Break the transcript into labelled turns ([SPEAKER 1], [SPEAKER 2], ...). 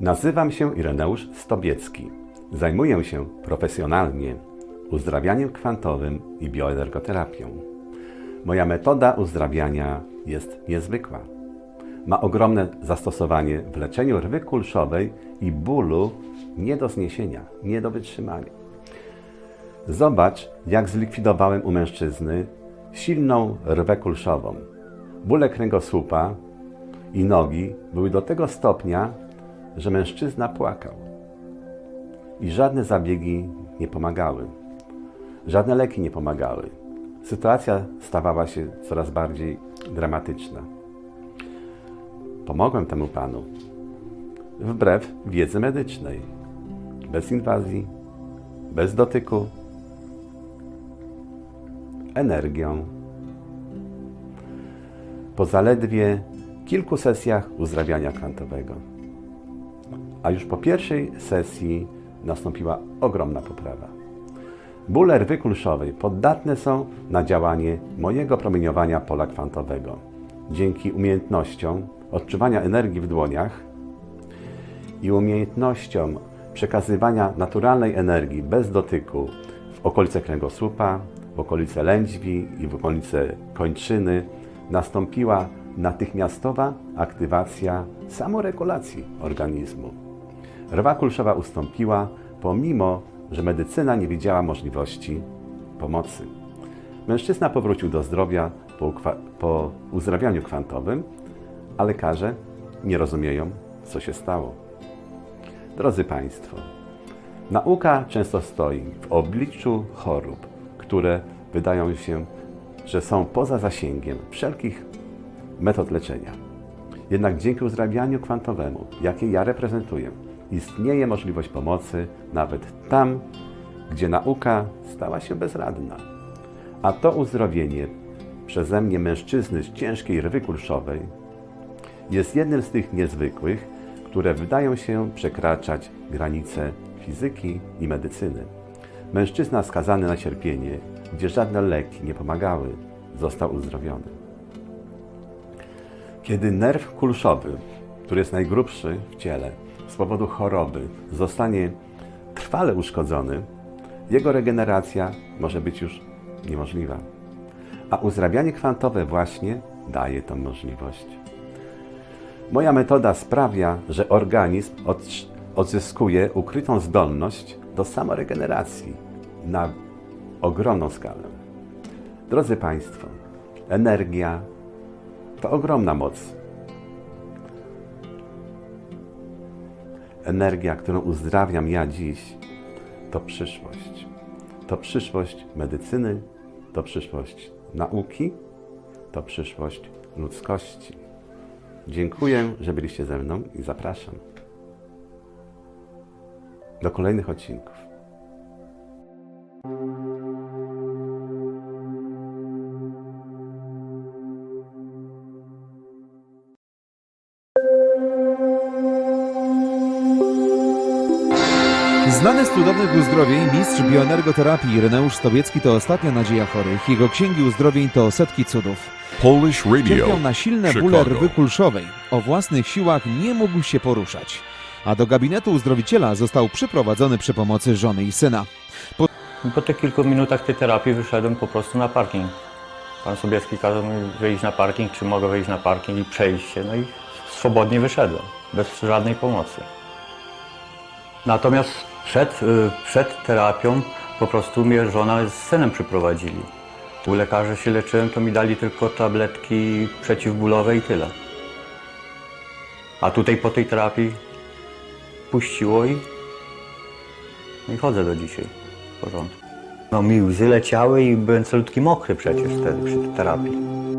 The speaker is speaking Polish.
[SPEAKER 1] Nazywam się Ireneusz Stobiecki. Zajmuję się profesjonalnie uzdrawianiem kwantowym i bioenergoterapią. Moja metoda uzdrawiania jest niezwykła. Ma ogromne zastosowanie w leczeniu rwy kulszowej i bólu nie do zniesienia, nie do wytrzymania. Zobacz, jak zlikwidowałem u mężczyzny silną rwę kulszową. Bóle kręgosłupa i nogi były do tego stopnia, że mężczyzna płakał. I żadne zabiegi nie pomagały. Żadne leki nie pomagały. Sytuacja stawała się coraz bardziej dramatyczna. Pomogłem temu panu. Wbrew wiedzy medycznej. Bez inwazji, bez dotyku, energią. Po zaledwie kilku sesjach uzdrawiania kwantowego. A już po pierwszej sesji nastąpiła ogromna poprawa. Bóle rwy kulszowej są na działanie mojego promieniowania pola kwantowego. Dzięki umiejętnościom odczuwania energii w dłoniach i umiejętnościom przekazywania naturalnej energii bez dotyku w okolice kręgosłupa, w okolice lędźwi i w okolice kończyny nastąpiła natychmiastowa aktywacja samoregulacji organizmu. Rwa kulszowa ustąpiła, pomimo że medycyna nie widziała możliwości pomocy. Mężczyzna powrócił do zdrowia po, po uzdrawianiu kwantowym, a lekarze nie rozumieją, co się stało. Drodzy Państwo, nauka często stoi w obliczu chorób, które wydają się, że są poza zasięgiem wszelkich metod leczenia. Jednak dzięki uzdrawianiu kwantowemu, jakie ja reprezentuję, istnieje możliwość pomocy nawet tam, gdzie nauka stała się bezradna. A to uzdrowienie przeze mnie mężczyzny z ciężkiej rwy kulszowej jest jednym z tych niezwykłych, które wydają się przekraczać granice fizyki i medycyny. Mężczyzna skazany na cierpienie, gdzie żadne leki nie pomagały, został uzdrowiony. Kiedy nerw kulszowy, który jest najgrubszy w ciele, z powodu choroby zostanie trwale uszkodzony, jego regeneracja może być już niemożliwa. A uzdrawianie kwantowe właśnie daje tą możliwość. Moja metoda sprawia, że organizm odzyskuje ukrytą zdolność do samoregeneracji na ogromną skalę. Drodzy Państwo, energia to ogromna moc. Energia, którą uzdrawiam ja dziś, to przyszłość. To przyszłość medycyny, to przyszłość nauki, to przyszłość ludzkości. Dziękuję, że byliście ze mną i zapraszam do kolejnych odcinków.
[SPEAKER 2] Znany z cudownych uzdrowień, mistrz bioenergoterapii Ireneusz Stobiecki to ostatnia nadzieja chorych. Jego księgi uzdrowień to setki cudów.
[SPEAKER 3] Polish Radio.
[SPEAKER 2] Cierpiał na silne bóle
[SPEAKER 3] Chicago.
[SPEAKER 2] rwy kulszowej. O własnych siłach nie mógł się poruszać. A do gabinetu uzdrowiciela został przyprowadzony przy pomocy żony i syna. Po
[SPEAKER 4] Po tych kilku minutach tej terapii wyszedłem po prostu na parking. Pan Sobieski kazał mi wyjść na parking, czy mogę wyjść na parking i przejść się, no i swobodnie wyszedłem, bez żadnej pomocy. Natomiast przed, y, przed terapią po prostu mnie żona z synem przyprowadzili. U lekarzy się leczyłem, to mi dali tylko tabletki przeciwbólowe i tyle. A tutaj po tej terapii puściło i, i chodzę do dzisiaj w porządku. No mi łzy leciały i byłem celutki mokry przecież wtedy przy terapii.